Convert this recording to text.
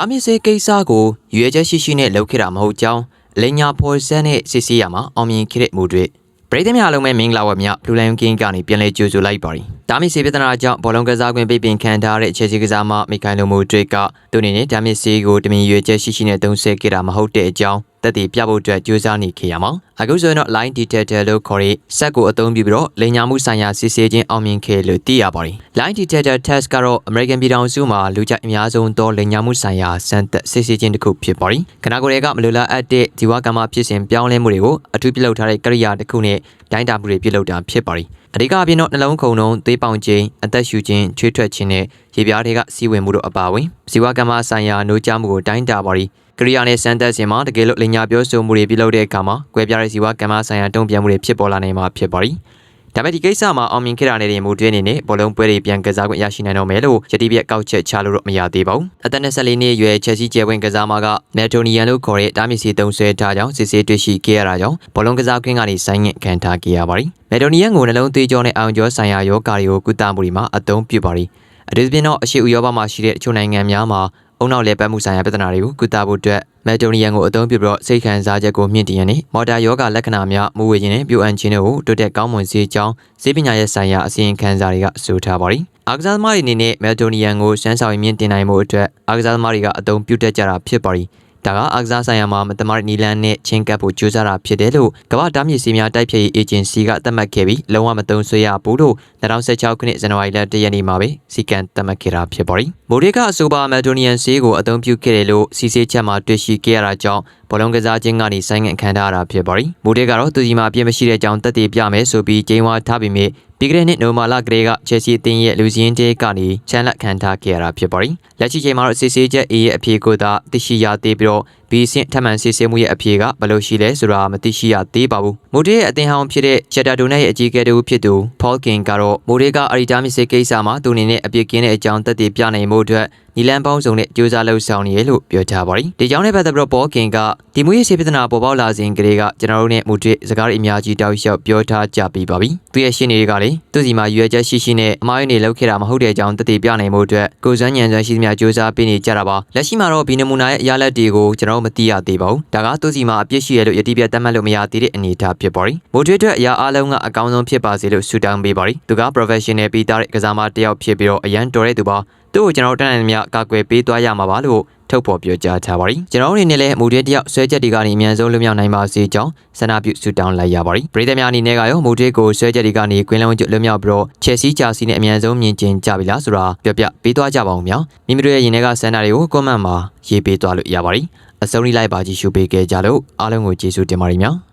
တာမစ်စေးကိစ္စကိုရွေချက်ရှိရှိနဲ့လုပ်ခဲ့တာမဟုတ်ကြောင်းအလိညာဖော်စက်နဲ့စစ်ဆေးရမှာအောင်မြင်ခဲ့တဲ့မှုတွေပရိသတ်များအလုံးမဲ့မင်္ဂလာဝတ်မြဘလူးလိုင်းကင်းကနေပြန်လဲကြိုဆိုလိုက်ပါရီဒါမစ်စေးပြဿနာကြောင့်ဘောလုံးကစားကွင်းပိတ်ပင်ခံထားတဲ့အခြေစီကစားမမိခိုင်လိုမိုဒရစ်ကသူအနေနဲ့ဒါမစ်စေးကိုတမင်ရွေချက်ရှိရှိနဲ့သုံးဆခဲ့တာမဟုတ်တဲ့အကြောင်း တက်တည်ပြဖို့အတွက်ကြိုးစားနေခဲ့ရမှာအခုဆိုရင်တော့ line detector လို့ခေါ်တဲ့စက်ကိုအသုံးပြုပြီးတော့လိန်ညာမှုဆိုင်ရာစစ်ဆေးခြင်းအောင်မြင်ခဲ့လို့သိရပါတယ် line detector test ကတော့ American ပြည်ထောင်စုမှာလူကြိုက်အများဆုံးသောလိန်ညာမှုဆိုင်ရာစမ်းသပ်စစ်ဆေးခြင်းတစ်ခုဖြစ်ပါတယ်ခနာကိုယ်တွေကမလိုလားအပ်တဲ့ဒီဝကမ္မဖြစ်စဉ်ပြောင်းလဲမှုတွေကိုအထူးပြုလုပ်ထားတဲ့ကိရိယာတစ်ခုနဲ့တိုင်းတာမှုတွေပြုလုပ်တာဖြစ်ပါတယ်အဓိကအပြင်တော့နှလုံးခုန်လုံးသွေးပေါင်ခြင်းအသက်ရှူခြင်းချွေးထွက်ခြင်းနဲ့ရေပြားတွေကစီးဝင်မှုတို့အပါအဝင်ဇီဝကမ္မဆိုင်ရာနှိုးကြားမှုကိုတိုင်းတာပါရီ ကရိယာနဲ့စမ်းသပ်ခြင်းမှာတကယ်လို့လင်ညာပြောဆိုမှုတွေပြုလုပ်တဲ့အခါမှာကွဲပြားတဲ့ဇီဝကမ္မဆိုင်ရာတုံ့ပြန်မှုတွေဖြစ်ပေါ်လာနိုင်မှာဖြစ်ပါရီဒါပေမဲ့ဒီကိစ္စမှာအောင်မြင်ခဲ့တာနဲ့မူတွဲအနေနဲ့ဘောလုံးပွဲတွေပြန်ကစားခွင့်ရရှိနိုင်တော့မယ်လို့ယတိပြက်ကောက်ချက်ချလို့တော့မရသေးပါဘူးအသက်24နှစ်အရွယ်ချက်စီကျဲဝင်ကစားမကမယ်တိုနီယန်လို့ခေါ်တဲ့တားမီစီတုံးဆွဲထားကြောင်းစစ်ဆေးတွေ့ရှိခဲ့ရတာကြောင့်ဘောလုံးကစားခွင့်ကနေဆိုင်းငင်ခံထားခဲ့ရပါရီမယ်တိုနီယန်ကိုနှလုံးသွေးကြောနဲ့အောင်ကျော်ဆိုင်ရာယောဂါတွေကိုကုသမှုတွေမှာအသုံးပြုပါရီအထူးသဖြင့်တော့အရှိဥရောပမှာရှိတဲ့တချို့နိုင်ငံများမှာ အုံနောက်လဲပတ်မှုဆိုင်ရာပြဿနာတွေကိုကုသဖို့အတွက်မက်ဒိုနီယန်ကိုအသုံးပြုပြီးတော့စိတ်ခံစားချက်ကိုမြင့်တင်ရနေမော်တာယောဂလက္ခဏာများမူဝေခြင်းနဲ့ပြိုအပ်ခြင်းတို့ကိုတိုးတက်ကောင်းမွန်စေကြောင်းစေပညာရဲ့ဆိုင်ရာအစီရင်ခံစာတွေကဆိုထားပါသည်အာကစားသမားတွေအနေနဲ့မက်ဒိုနီယန်ကိုစမ်းဆောင်မြင့်တင်နိုင်မှုအတွက်အာကစားသမားတွေကအသုံးပြုတတ်ကြတာဖြစ်ပါသည် ဒါကအာကစားဆိုင်ရာမှာမတမားနီလန်နဲ့ချင်းကပ်ဖို့ကြိုးစားတာဖြစ်တယ်လို့ကမ္ဘာတားမြစ်စီများတိုက်ဖြတ်ရေးအေဂျင်စီကသတ်မှတ်ခဲ့ပြီးလုံးဝမသုံးဆွဲရဘူးလို့2016ခုနှစ်ဇန်နဝါရီလ1ရက်နေ့မှာပဲစီကံသတ်မှတ်ခဲ့တာဖြစ်ပါတယ်။မိုဒီကအဆိုပါမက်ဒိုနီယန်ဆေးကိုအသုံးပြုခဲ့တယ်လို့စီစေးချက်မှာတွေ့ရှိခဲ့ရတာကြောင့် ဘောလုံးကစားခြင်းကနေဆိုင်းငံ့ခံထားရတာဖြစ်ပါတယ်။မိုဒီကတော့သူကြီးမှာပြင်းမရှိတဲ့အကြောင်းတက်တည်ပြမယ်ဆိုပြီးဂျိမ်းဝါထားပြီးမြဲပြီးခဲ့တဲ့နှစ်နိုမာလာကလေးကချက်စီအသင်းရဲ့လူစည်းတဲကနေချန်လက်ခံထားခဲ့ရတာဖြစ်ပါတယ်။လက်ရှိချိန်မှာတော့စစ်ဆေးချက် A ရဲ့အဖြေကိုသာသိရှိရသေးပြီးတော့ B ဆင့်ထပ်မံစစ်ဆေးမှုရဲ့အဖြေကဘယ်လိုရှိလဲဆိုတာမသိရှိရသေးပါဘူး။မိုဒီရဲ့အသင်းဟောင်းဖြစ်တဲ့ချက်တာဒိုနဲ့ရဲ့အကြီးအကဲတူဖြစ်သူဖော်ကင်ကတော့မိုဒီကအရီတာမစ်စေကိစ္စမှာသူအနေနဲ့အပြစ်ကင်းတဲ့အကြောင်းသက်သေပြနိုင်မှုအတွက် နီလန်ပေါင်းစုံနဲ့ကြိုးစားလှုပ်ဆောင်နေရလို့ပြောကြားပါရီဒီကြောင့်နဲ့ပတ်သက်ပြီးတော့ပေါ်ကင်က ဒီမွေးရေးစေပြဿနာပေါ်ပေါက်လာစဉ်ကလေးကကျွန်တော်တို့နဲ့မူထွေစကားအများကြီးတောက်လျှောက်ပြောထားကြပြီးပါပြီသူရဲ့ရှင်းတွေကလေသူစီမှာရွေချက်ရှိရှိနဲ့အမားရင်းနေလောက်ခဲ့တာမဟုတ်တဲ့အကြောင်းတတိပြနိုင်မှုအတွက်ကိုစန်းညံစွမ်းရှိသမျှကြိုးစားပေးနေကြတာပါလက်ရှိမှာတော့ဘီနမူနာရဲ့အရာလက်တွေကိုကျွန်တော်မသိရသေးပါဘူးဒါကသူစီမှာအပြစ်ရှိရလို့ယတိပြတ်တတ်မှတ်လို့မရသေးတဲ့အနေအထားဖြစ်ပါရီမူထွေအတွက်အရာအလုံးကအကောင်းဆုံးဖြစ်ပါစေလို့ဆုတောင်းပေးပါရီသူက professional ပြီးသားတဲ့ကစားမတစ်ယောက်ဖြစ်ပြီးတော့အရန်တော်တဲ့သူပါသူ့ကိုကျွန်တော်တက်နိုင်သမျှကာကွယ်ပေးသွားရမှာပါလို့ ထုတ်ဖော်ပြောကြားထားပါရီကျွန်တော်အနေနဲ့လည်းအမှုတွေတယောက်ဆွဲချက်တွေကနေအမြန်ဆုံးလွတ်မြောက်နိုင်ပါစေကြောင်းဆန္ဒပြုဆုတောင်းလိုက်ရပါရီပရိသတ်များအနေနဲ့ကရောမှုတွေကိုဆွဲချက်တွေကနေကွင်းလုံးကျွလွတ်မြောက်ပြီးတော့ချက်စီဂျာစီနဲ့အမြန်ဆုံးမြင်ကျင်ကြပြီလားဆိုတာပြောပြပေးသွားကြပါဦးများမိမိတို့ရဲ့ရင်ထဲကဆန္ဒတွေကိုကွန်မန့်မှာရေးပေးသွားလို့ရပါရီအဆုံးလေးလိုက်ပါကြည့်ရှုပေးခဲ့ကြလို့အားလုံးကိုကျေးဇူးတင်ပါတယ်များ